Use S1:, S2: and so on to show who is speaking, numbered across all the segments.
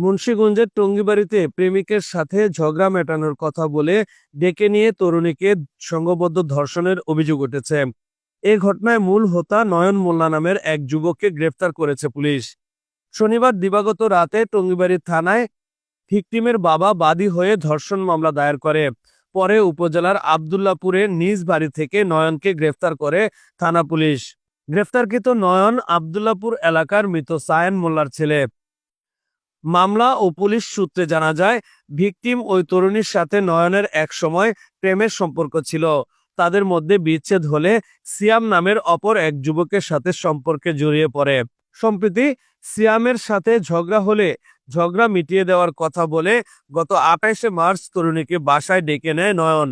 S1: মুন্সীগঞ্জের টঙ্গিবাড়িতে প্রেমিকের সাথে ঝগড়া মেটানোর কথা বলে ডেকে নিয়ে তরুণীকে সংঘবদ্ধ ধর্ষণের অভিযোগ উঠেছে। এ ঘটনায় মূল হোতা নয়ন মোল্লা নামের এক যুবককে গ্রেফতার করেছে পুলিশ। শনিবার দিবাগত রাতে টঙ্গিবাড়ি থানায় ভিকটিমের বাবা বাদী হয়ে ধর্ষণ মামলা দায়ের করে। পরে উপজেলার আবদুল্লাপুরে নিজ বাড়ি থেকে নয়নকে গ্রেফতার করে থানা পুলিশ। গ্রেফতারকৃত নয়ন আবদুল্লাপুর এলাকার মৃত সায়েন মোল্লার ছেলে। মামলা ও পুলিশ সূত্রে জানা যায়, ভিকটিম ওই তরুণীর সাথে নয়নের এক সময় প্রেমের সম্পর্ক ছিল। তাদের মধ্যে বিচ্ছেদ হলে সিয়াম নামের অপর এক যুবকের সাথে সম্পর্কে জড়িয়ে পড়ে। সম্প্রতি সিয়ামের সাথে ঝগড়া হলে ঝগড়া মিটিয়ে দেওয়ার কথা বলে গত আঠাইশে মার্চ তরুণীকে বাসায় ডেকে নেয় নয়ন।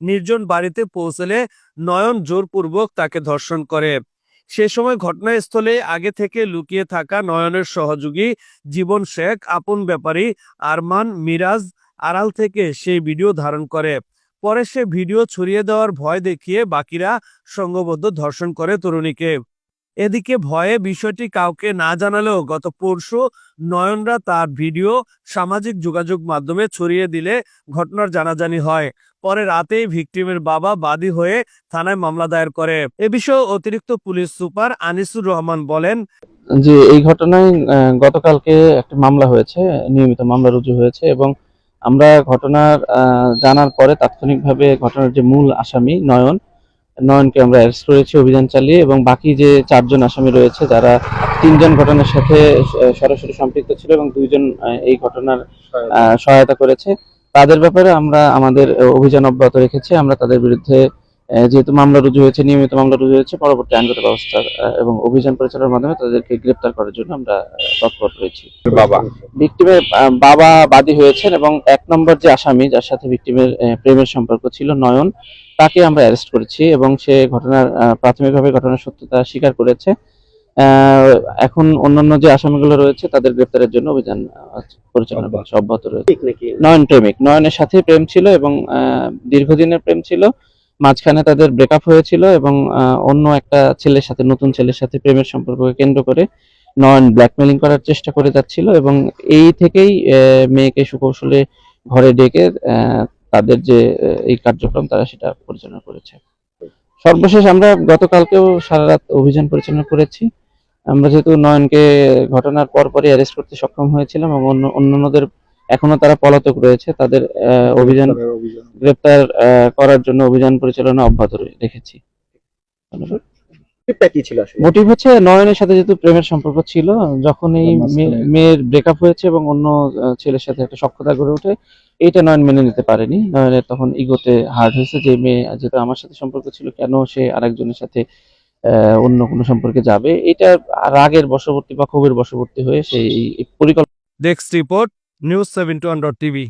S1: নির্জন বাড়িতে পৌঁছলে নয়ন জোরপূর্বক তাকে ধর্ষণ করে। সে সময় ঘটনাস্থলে আগে থেকে লুকিয়ে থাকা নয়নের সহযোগী জীবন শেখ, আপন ব্যাপারী আরমান, মিরাজ আড়াল থেকে সেই ভিডিও ধারণ করে। পরে সে ভিডিও ছড়িয়ে দেওয়ার ভয় দেখিয়ে বাকিরা সংঘবদ্ধ ধর্ষণ করে তরুণীকে। এদিকে ভয়ে বিষয়টি কাউকে না জানালেও গত পরশু নয়নরা তার ভিডিও সামাজিক যোগাযোগ মাধ্যমে ছড়িয়ে দিলে ঘটনার জানাজানি হয়। পরে রাতেই ভিকটিমের বাবা বাদী হয়ে থানায় মামলা দায়ের করে। এ বিষয়ে অতিরিক্ত পুলিশ সুপার আনিসুর রহমান বলেন
S2: যে এই ঘটনায় গতকালকে একটা মামলা হয়েছে, নিয়মিত মামলা রুজু হয়েছে এবং আমরা ঘটনার জানার পরে তাৎক্ষণিকভাবে ঘটনার যে মূল আসামি নয়ন, নয়নকে আমরা অ্যারেস্ট করেছি, অভিযান চালিয়ে এবং বাকি যে চারজন আসামি রয়েছে, যারা তিনজন ঘটনার সাথে সরাসরি সম্পৃক্ত ছিল এবং দুইজন এই ঘটনার সহায়তা করেছে। তাদের ব্যাপারে আমরা আমাদের অভিযান অব্যাহত রেখেছি। আমরা তাদের বিরুদ্ধে যেহেতু মামলা রুজু হয়েছে নিয়মিত মামলা রুজু হয়েছে পরবর্তী আইনগত ব্যবস্থা এবং অভিযান পরিচালনার মাধ্যমে তাদেরকে গ্রেপ্তার করার জন্য আমরা তৎপর রয়েছি।
S3: বাবা।
S2: ভিকটিমের বাবা বাদী হয়েছেন এবং এক নম্বর যে আসামি যার সাথে ভিকটিমের প্রেমের সম্পর্ক ছিল নয়ন তাকে আমরা অ্যারেস্ট করেছি এবং সে ঘটনার প্রাথমিকভাবে ঘটনার সত্যতা স্বীকার করেছে। এখন অন্যান্য যে আসামিগুলো রয়েছে তাদের গ্রেপ্তারের জন্য অভিযান পরিচালনা করছে অব্যাহত রয়েছে। নয়ন প্রেমিক। নয়নের সাথে প্রেম ছিল এবং দীর্ঘদিনের প্রেম ছিল। মাঝখানে তাদের ব্রেকআপ হয়েছিল এবং অন্য একটা ছেলের সাথে নতুন ছেলের সাথে প্রেমের সম্পর্ককে কেন্দ্র করে নয়ন ব্ল্যাকমেলিং করার চেষ্টা করে যাচ্ছিল এবং এই থেকেই মেয়েকে সুকৌশলে ঘরে ডেকে তাদের যে এই কার্যক্রম তারা সেটা পরিচালনা করেছে। সর্বশেষ আমরা গতকালকেও সারা রাত অভিযান পরিচালনা করেছি। আমরা যেহেতু নয়নকে ঘটনার পরপরই অ্যারেস্ট করতে সক্ষম হয়েছিলাম এবং অন্য অন্যান্যদের এখনও তারা পলাতক রয়েছে তাদের আহ, অভিযান গ্রেপ্তার আহ, করার জন্য অভিযান পরিচালনা অব্যাহত রেখেছি।
S3: টিপটা কি ছিল আসলে?
S2: মোটিভ হচ্ছে নয়নের সাথে যেহেতু প্রেমের সম্পর্ক ছিল যখন এই মেয়ে- মেয়ের ব্রেকআপ হয়েছে এবং অন্য ছেলের সাথে একটা সক্ষতা গড়ে ওঠে এইটা নয়ন মেনে নিতে পারেনি। নয়নের তখন ইগোতে হার্ট হয়েছে যে মেয়ে যেহেতু আমার সাথে সম্পর্ক ছিল কেন সে আরেকজনের সাথে অন্য কোনো সম্পর্কে যাবে। এটা রাগের বশবর্তী বা ক্ষোভের বশবর্তী হয়ে সেই পরিকল্পনা
S1: next report news seven two TV